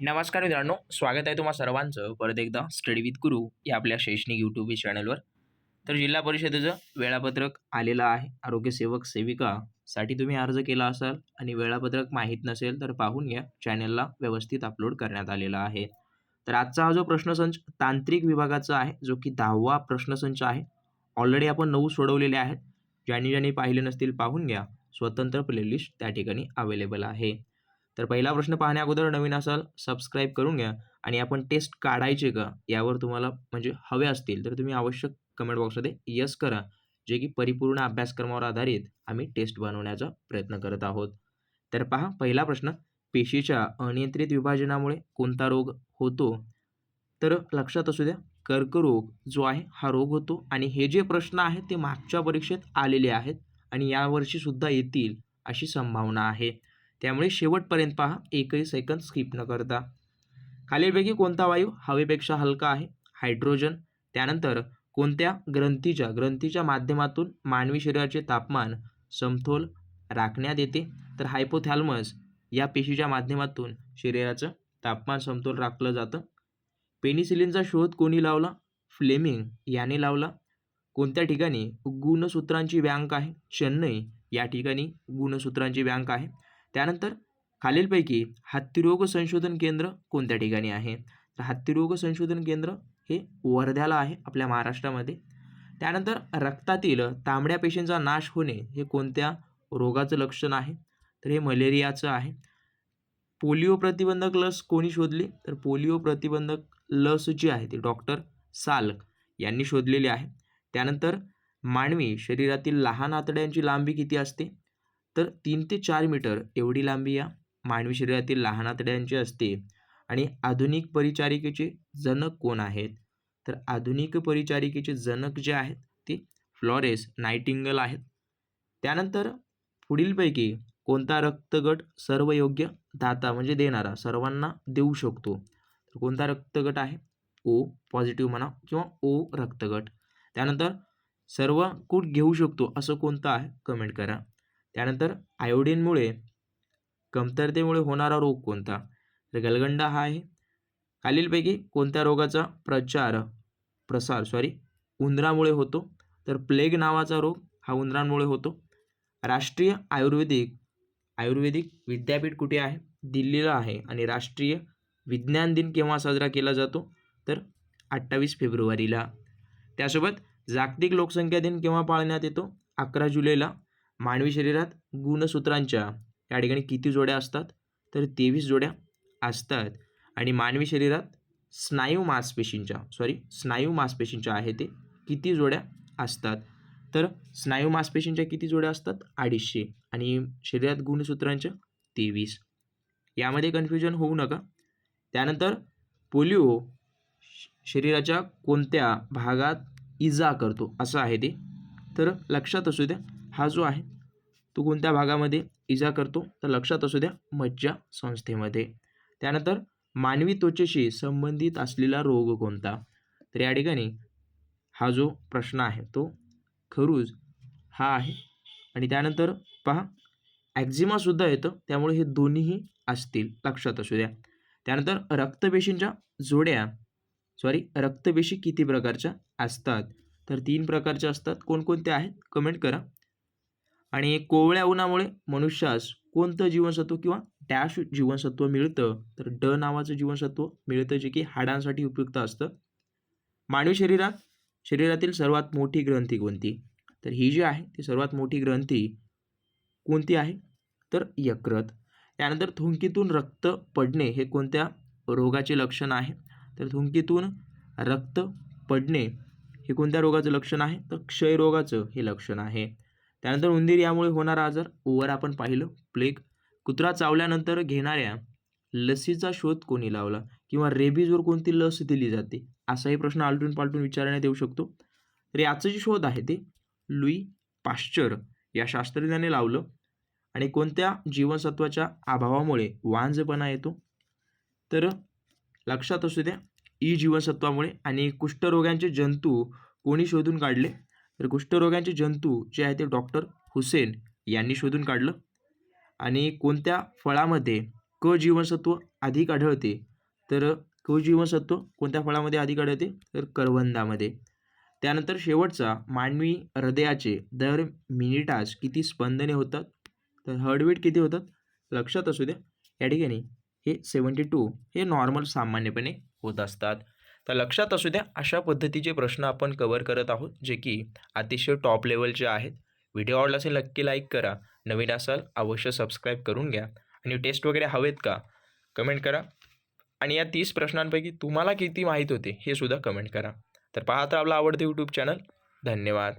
नमस्कार मित्रांनो स्वागत आहे तुम्हा सर्वांचं. परत एकदा स्टडी विथ गुरु या आपल्या शैक्षणिक यूट्यूब चॅनलवर तर जिल्हा परिषदेचं वेळापत्रक आलेलं आहे. आरोग्यसेवक सेविकासाठी तुम्ही अर्ज केला असाल आणि वेळापत्रक माहीत नसेल तर पाहून घ्या. चॅनलला व्यवस्थित अपलोड करण्यात आलेला आहे. तर आजचा हा जो प्रश्नसंच तांत्रिक विभागाचा आहे जो की दहावा प्रश्नसंच आहे. ऑलरेडी आपण नऊ सोडवलेले आहेत. ज्यांनी ज्यांनी पाहिले नसतील पाहून घ्या. स्वतंत्र प्लेलिस्ट त्या ठिकाणी अवेलेबल आहे. तर पहिला प्रश्न पाहण्या अगोदर नवीन असाल सबस्क्राईब करून घ्या आणि आपण टेस्ट काढायचे का यावर तुम्हाला म्हणजे हवे असतील तर तुम्ही आवश्यक कमेंट बॉक्समध्ये यस करा जे की परिपूर्ण अभ्यासक्रमावर आधारित आम्ही टेस्ट बनवण्याचा प्रयत्न करत आहोत. तर पहा पहिला प्रश्न पेशीच्या अनियंत्रित विभाजनामुळे कोणता रोग होतो? तर लक्षात असू द्या कर्करोग जो आहे हा रोग होतो आणि हे जे प्रश्न आहेत ते मागच्या परीक्षेत आलेले आहेत आणि यावर्षीसुद्धा येतील अशी संभावना आहे. त्यामुळे शेवटपर्यंत पहा एकही सेकंद स्किप न करता. खालीलपैकी कोणता वायू हवेपेक्षा हलका आहे? हायड्रोजन. त्यानंतर कोणत्या ग्रंथीच्या ग्रंथीच्या माध्यमातून मानवी शरीराचे तापमान समतोल राखण्यात येते? तर हायपोथॅल्मस या पेशीच्या माध्यमातून शरीराचं तापमान समतोल राखलं जातं. पेनिसिलिनचा शोध कोणी लावला? फ्लेमिंग याने लावला. कोणत्या ठिकाणी गुणसूत्रांची बँक आहे? चेन्नई या ठिकाणी गुणसूत्रांची बँक आहे. त्यानंतर खालीलपैकी हत्तीरोग संशोधन केंद्र कोणत्या ठिकाणी आहे? तर हत्तीरोग संशोधन केंद्र हे वर्ध्याला आहे आपल्या महाराष्ट्रामध्ये. त्यानंतर रक्तातील तांबड्या पेशींचा नाश होणे हे कोणत्या रोगाचं लक्षण आहे? तर हे मलेरियाचं आहे. पोलिओ प्रतिबंधक लस कोणी शोधली? तर पोलिओ प्रतिबंधक लस जी आहे ती डॉक्टर सालक यांनी शोधलेली आहे. त्यानंतर मानवी शरीरातील लहान आतड्यांची लांबी किती असते? तर तीन ते चार मीटर एवढी लांबी या मानवी शरीरातील लहान आतड्यांची असते. आणि आधुनिक परिचारिकेचे जनक कोण आहेत? तर आधुनिक परिचारिकेचे जनक जे आहेत ते फ्लॉरेस नायटिंगल आहेत. त्यानंतर पुढीलपैकी कोणता रक्तगट सर्व योग्य दाता म्हणजे देणारा सर्वांना देऊ शकतो? तर कोणता रक्तगट आहे? ओ पॉझिटिव्ह म्हणा किंवा ओ रक्तगट. त्यानंतर सर्व कूट घेऊ शकतो असं कोणतं आहे? कमेंट करा. त्यानंतर आयोडीनमुळे कमतरतेमुळे होणारा रोग कोणता? तर गलगंडा हा आहे. खालीलपैकी कोणत्या रोगाचा प्रचार प्रसार सॉरी उंदरामुळे होतो? तर प्लेग नावाचा रोग हा उंदरांमुळे होतो. राष्ट्रीय आयुर्वेदिक आयुर्वेदिक विद्यापीठ कुठे आहे? दिल्लीला आहे आणि राष्ट्रीय विज्ञान दिन केव्हा साजरा केला जातो? तर अठ्ठावीस फेब्रुवारीला. त्यासोबत जागतिक लोकसंख्या दिन केव्हा पाळण्यात येतो? अकरा जुलैला. मानवी शरीरात गुणसूत्रांच्या या ठिकाणी किती जोड्या असतात? तर तेवीस जोड्या असतात. आणि मानवी शरीरात स्नायू मांसपेशींच्या सॉरी स्नायू मांसपेशींच्या आहे ते किती जोड्या असतात? तर स्नायू मांसपेशींच्या किती जोड्या असतात? अडीचशे. आणि शरीरात गुणसूत्रांच्या तेवीस. यामध्ये कन्फ्युजन होऊ नका. त्यानंतर पोलिओ शरीराच्या कोणत्या भागात इजा करतो? असं आहे ते. तर लक्षात असू द्या. हा जो आहे तो कोणत्या भागामध्ये इजा करतो? तर लक्षात असू द्या मज्जा संस्थेमध्ये. त्यानंतर मानवी त्वचेशी संबंधित असलेला रोग कोणता? तर या ठिकाणी हा जो प्रश्न आहे तो खरूज हा आहे. आणि त्यानंतर पहा ॲक्झिमासुद्धा येतं त्यामुळे हे दोन्हीही असतील लक्षात असू द्या. त्यानंतर रक्तपेशींच्या जोड्या सॉरी रक्तपेशी किती प्रकारच्या असतात? तर तीन प्रकारच्या असतात. कोणकोणत्या आहेत? कमेंट करा. आणि कोवळ्या उन्हामुळे मनुष्यास कोणतं जीवनसत्व किंवा डॅश जीवनसत्व मिळतं? तर ड नावाचं जीवनसत्व मिळतं जे की हाडांसाठी उपयुक्त असतं. मानवी शरीरात शरीरातील सर्वात मोठी ग्रंथी कोणती? तर ही जी आहे ती सर्वात मोठी ग्रंथी कोणती आहे? तर यकृत. त्यानंतर थुंकीतून रक्त पडणे हे कोणत्या रोगाचे लक्षण आहे? तर थुंकीतून रक्त पडणे हे कोणत्या रोगाचं लक्षण आहे? तर क्षयरोगाचं हे लक्षण आहे. त्यानंतर उंदीर यामुळे होणारा आजार. ओवर आपण पाहिलं. प्लेग. कुत्रा चावल्यानंतर घेणाऱ्या लसीचा शोध कोणी लावला? किंवा रेबीजवर कोणती लस दिली जाते? असाही प्रश्न आलटून पालटून विचारण्यात येऊ शकतो. तर याचं जे शोध आहे ते लुई पाश्चर या शास्त्रज्ञाने लावलं. आणि कोणत्या जीवनसत्वाच्या अभावामुळे वांजपणा येतो? तर लक्षात असू द्या ई जीवनसत्वामुळे आणि कुष्ठरोगांचे जंतू कोणी शोधून काढले? तर कुष्ठरोगांचे जंतू जे आहे ते डॉक्टर हुसेन यांनी शोधून काढलं. आणि कोणत्या फळामध्ये क जीवनसत्व अधिक आढळते? तर क जीवनसत्व कोणत्या फळामध्ये अधिक आढळते? तर करवंदामध्ये. त्यानंतर शेवटचा मानवी हृदयाचे दर मिनिटास किती स्पंदने होतात? तर हर्टबीट किती होतात? लक्षात असू द्या. या ठिकाणी हे सेवन्टी टू हे नॉर्मल सामान्यपणे होत असतात. तर लक्षात असू द्या अशा पद्धतीचे प्रश्न आपण कवर करत आहोत जे की अतिशय टॉप लेवलचे आहेत. व्हिडिओ आवडला असेल नक्की लाईक करा. नवीन असाल अवश्य सबस्क्राईब करून घ्या. आणि टेस्ट वगैरे हवेत का? कमेंट करा. आणि या तीस प्रश्नांपैकी तुम्हाला किती माहीत होते हे सुद्धा कमेंट करा. तर पाहत आपला आवडते यूट्यूब चॅनल धन्यवाद.